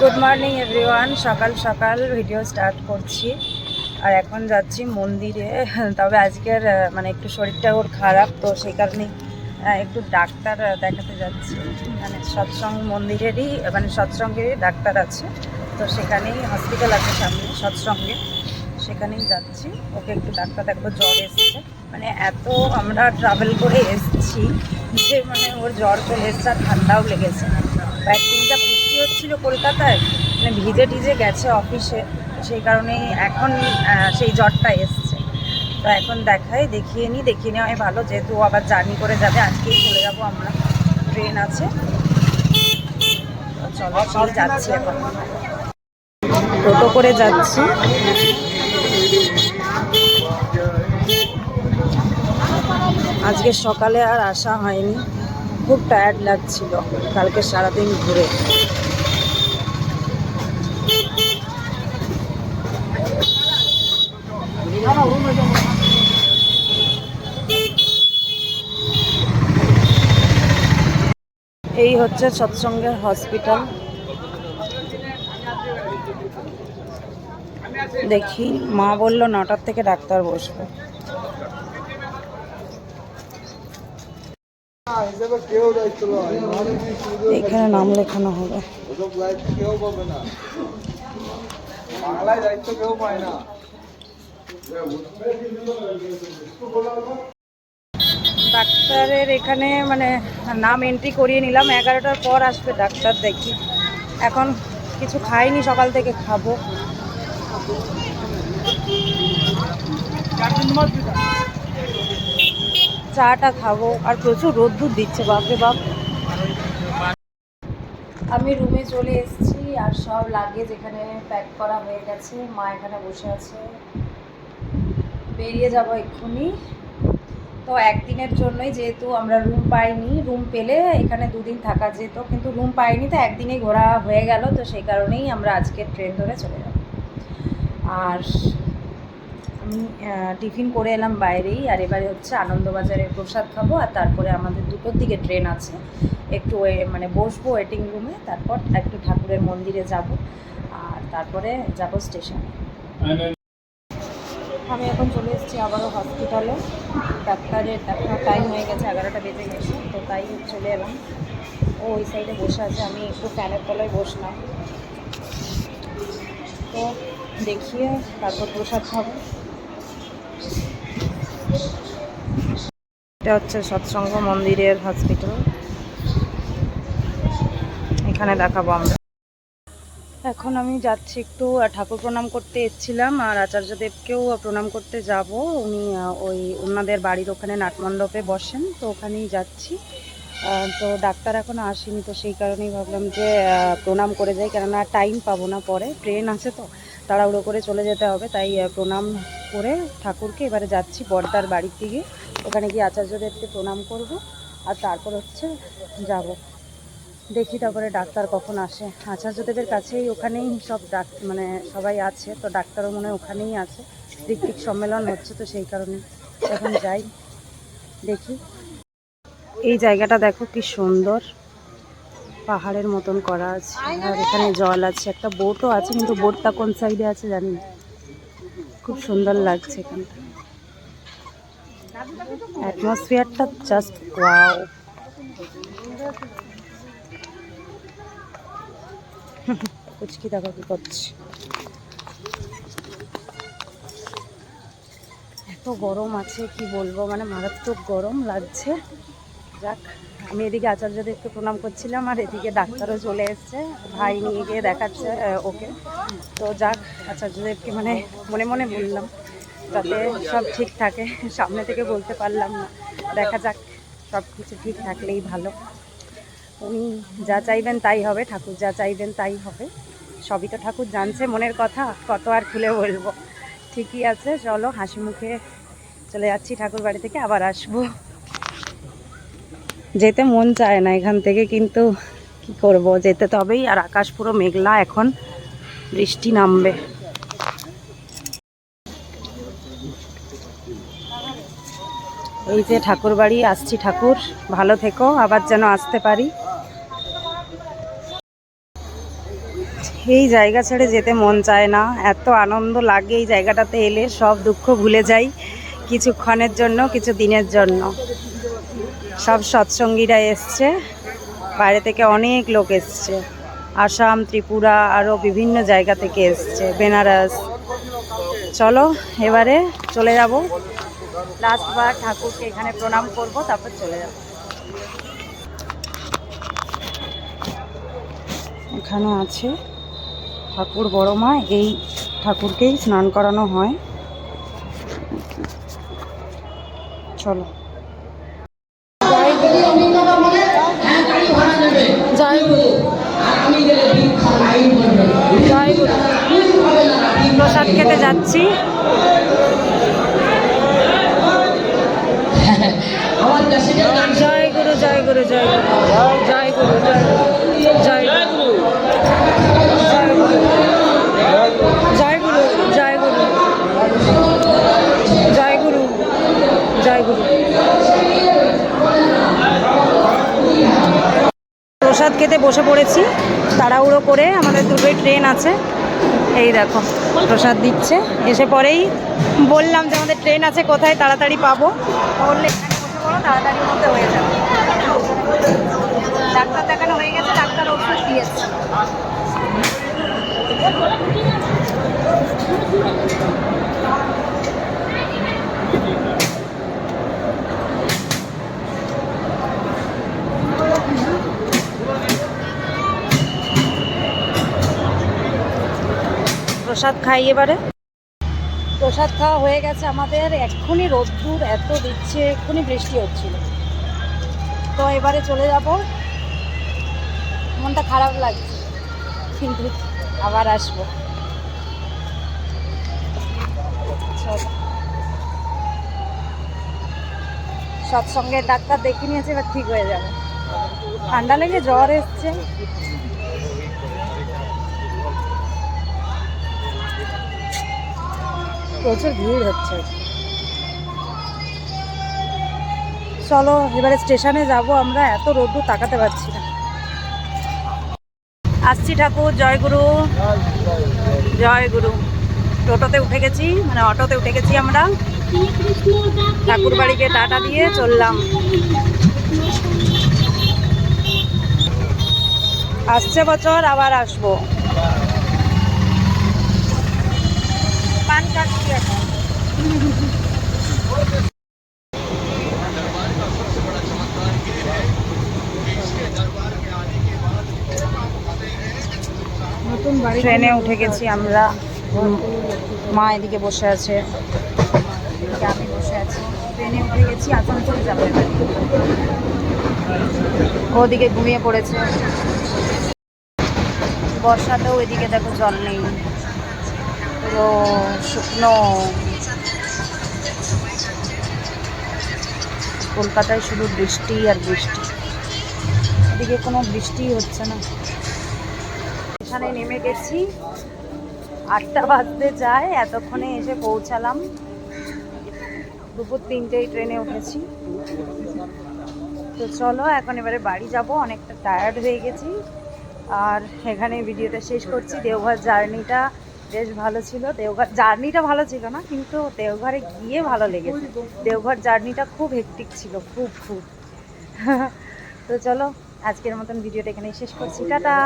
Good morning everyone সকাল সকাল video start করছি। আর এখন যাচ্ছি মন্দিরে। তবে আজকের মানে একটু শরীরটা ওর খারাপ তো সেই কারণেই আহ, একটু ডাক্তার দেখাতে যাচ্ছি। মানে সৎসঙ্গ মন্দিরেরই মানে সৎসঙ্গেরই ডাক্তার আছে। তো সেখানেই হসপিটাল আছে সামনে সৎসঙ্গে। সেখানেই যাচ্ছি। ওকে একটু ডাক্তার দেখব জ্বর এসেছে। মানে এত আমরা ট্রাভেল করে এসেছি যে মানে ওর জ্বর চলে এসছে আর ঠান্ডাও লেগেছে। একদিন হচ্ছিল কলকাতায় মানে ভিজে টিজে গেছে অফিসে সেই কারণেই এখন সেই জ্বরটা এসছে। তো এখন দেখাই, দেখিয়ে নিই দেখিয়ে নেওয়াই ভালো, যেহেতু আবার জার্নি করে যাবে, আজকেই চলে যাব আমরা। ট্রেন আছে। চলো যাচ্ছি এখন। টোটো করে যাচ্ছি। আজকে সকালে আর আসা হয়নি। খুব টায়ার্ড লাগছিল, কালকে সারাদিন ঘুরে। এই হচ্ছে সৎসঙ্গের হসপিটাল। দেখি, মা বলল নটার থেকে ডাক্তার বসবে। এখানে নাম লেখানো হবে। বাংলায় দায়িত্ব কেউ পায় না ডাক্তারের এখানে মানে নাম এন্ট্রি করিয়ে নিলাম। এগারোটার পর আসবে ডাক্তার দেখি। এখন কিছু খাইনি, সকাল থেকে খাব। চাটা খাব। আর প্রচুর রোদ্দুর দিচ্ছে, বাপরে বাপ। আমি রুমে চলে এসেছি, আর সব লাগেজ এখানে প্যাক করা হয়ে গেছে। মা এখানে বসে আছে। বেরিয়ে যাব এক্ষুনি। তো একদিনের জন্যই যেহেতু আমরা রুম পাইনি রুম পেলে এখানে দুদিন থাকা যেত, কিন্তু রুম পাইনি তো একদিনেই ঘোরা হয়ে গেল, তো সেই কারণেই আমরা আজকে ট্রেন ধরে চলে যাব। আর আমি টিফিন করে এলাম বাইরেই, আর এবারে হচ্ছে আনন্দবাজারে প্রসাদ খাব, আর তারপরে আমাদের দুটোর দিকে ট্রেন আছে। একটু মানে বসবো ওয়েটিং রুমে তারপর একটু ঠাকুরের মন্দিরে যাব, আর তারপরে যাব স্টেশনে আমি এখন চলে এসেছি আবারও হসপিটালে ডাক্তারের দেখানোর টাইম হয়ে গেছে, এগারোটা বেজে গেছে, তো তাই চলে এলাম। ও ওই সাইডে বসে আছে, আমি একটু ফ্যানের তলায় বসলাম। তো দেখিয়ে তারপর প্রসাদ খাব। এটা হচ্ছে সৎসঙ্গ মন্দিরের হসপিটাল এখানে দেখাবো আমরা। এখন আমি যাচ্ছি একটু ঠাকুর প্রণাম করতে এসেছিলাম আর আচার্যদেবকেও প্রণাম করতে যাব। উনি ওই ওনাদের বাড়ির ওখানে নাটমণ্ডপে বসেন, তো ওখানেই যাচ্ছি। তো ডাক্তার এখনও আসেনি, তো সেই কারণেই ভাবলাম যে প্রণাম করে যাই, কেননা টাইম পাবো না পরে ট্রেন আছে তো, তাড়াহুড়ো করে চলে যেতে হবে, তাই প্রণাম করে ঠাকুরকে এবারে যাচ্ছি বর্দার বাড়ির দিকে। ওখানে গিয়ে আচার্যদেবকে প্রণাম করব, আর তারপর হচ্ছে যাব। দেখি তারপরে ডাক্তার কখন আসে। আচার্যদেবের কাছেই ওখানেই সব ডাক মানে সবাই আছে, তো ডাক্তারও মনে ওখানেই আছে। ঋত্বিক সম্মেলন হচ্ছে তো সেই কারণে এখন যাই, দেখি। এই জায়গাটা দেখো কি সুন্দর। পাহাড়ের মতন করা আছে, আর এখানে জল আছে। একটা বোটও আছে, কিন্তু বোটটা কোন সাইডে আছে জানি না। খুব সুন্দর লাগছে এখানটা। অ্যাটমসফিয়ারটা জাস্ট ওয়াও কুচকি দেখো কি করছে? এত গরম আছে, কি বলব? মানে মারাত্মক গরম লাগছে। যাক, আমি এদিকে আচার্যদেবকে প্রণাম করছিলাম, আর এদিকে ডাক্তারও চলে এসছে। ভাই নিয়ে গিয়ে দেখাচ্ছে ওকে। তো যাক আচার্যদেবকে মানে মনে মনে বললাম, যাতে সব ঠিক থাকে। সামনে থেকে বলতে পারলাম না। দেখা যাক, সব কিছু ঠিক থাকলেই ভালো। উনি যা চাইবেন তাই হবে, ঠাকুর যা চাইবেন তাই হবে। সবই তো ঠাকুর জানছে, মনের কথা, কত আর খুলে বলব। ঠিকই আছে, চলো হাসি মুখে চলে যাচ্ছি ঠাকুর বাড়ি থেকে, আবার আসব। যেতে মন চায় না এখান থেকে, কিন্তু কি করব? যেতে তবেই আর আকাশ পুরো মেঘলা এখন, বৃষ্টি নামবে। এই যে ঠাকুর বাড়ি, আসছি ঠাকুর, ভালো থেকো, আবার যেন আসতে পারি। এই জায়গা ছেড়ে যেতে মন চায় না। এত আনন্দ লাগে এই জায়গাটাতে এলে, সব দুঃখ ভুলে যাই কিছুক্ষণের জন্য, কিছু দিনের জন্য। সব সৎসঙ্গীরা এসছে, বাইরে থেকে অনেক লোক এসছে। আসাম, ত্রিপুরা আরও বিভিন্ন জায়গা থেকে এসছে, বেনারস। চলো, এবারে চলে যাব। লাস্টবার ঠাকুরকে এখানে প্রণাম করব, তারপর চলে যাব। এখানে আছে। ঠাকুর বড় মা এই ঠাকুরকেই স্নান করানো হয়। চলো। জয় গুরু। জয় গুরু। প্রসাদ খেতে যাচ্ছি। জয় গুরু জয় গুরু জয় গুরু। জয় গুরু জয় গুরু জয় গুরু জয় গুরু জয় গুরু জয় গুরু জয় গুরু জয় গুরু প্রসাদ খেতে বসে পড়েছি। তাড়াহুড়ো করে আমাদের দুটোই ট্রেন আছে। এই দেখো, প্রসাদ দিচ্ছে। এসে পরেই বললাম যে আমাদের ট্রেন আছে, কোথায় তাড়াতাড়ি পাবো। বললে, এখানে বসে পড়ো, তাড়াতাড়ির মধ্যে হয়ে যাবে। ডাক্তার দেখানো হয়ে গেছে, ডাক্তার ওষুধ প্রসাদ খাই এবারে। প্রসাদ খাওয়া হয়ে গেছে আমাদের। এক্ষুনি রোদ্দুর এত দিচ্ছে, এক্ষুনি বৃষ্টি হচ্ছিল। তো এবারে চলে যাব। মনটা খারাপ লাগছে, কিন্তু আবার আসব। চলো। সৎসঙ্গের ডাক্তার দেখে নিয়েছে, এবার ঠিক হয়ে যাবে। ঠান্ডা লেগে জ্বর এসছে। প্রচুর ভিড় হচ্ছে। চলো, এবারে স্টেশনে যাব আমরা, এত রোদ্দুর তাকাতে পারছি না। আসছি ঠাকুর, জয় গুরু। জয় গুরু। টোটোতে উঠে গেছি মানে অটোতে উঠে গেছি আমরা। ঠাকুর বাড়িকে টাটা দিয়ে চললাম। আসছে বছর, আবার আসব। পান খাচ্ছি এখন? ট্রেনে উঠে গেছি আমরা। মা এদিকে বসে আছে। আমি বসে আছি। ট্রেনে উঠে গেছি আসানসোল যাবে। ওদিকে ঘুমিয়ে পড়েছে। বর্ষাতেও এদিকে দেখো জল নেই। পুরো শুকনো কলকাতায় শুধু বৃষ্টি আর বৃষ্টি। এদিকে কোনো বৃষ্টি হচ্ছে না। এখানে নেমে গেছি। আটটা বাজতে যায়, এতক্ষণে এসে পৌঁছালাম। দুপুর তিনটেই ট্রেনে উঠেছি। তো চলো, এখন এবারে বাড়ি যাব, অনেকটা টায়ার্ড হয়ে গেছি। আর এখানে ভিডিওটা শেষ করছি, দেওঘর জার্নিটা বেশ ভালো ছিল। দেওঘর জার্নিটা ভালো ছিল না, কিন্তু দেওঘরে গিয়ে ভালো লেগেছে। দেওঘর জার্নিটা খুব হেক্টিক ছিল, খুব খুব। তো চলো, আজকের মতন ভিডিওটা এখানেই শেষ করছি। টাটা!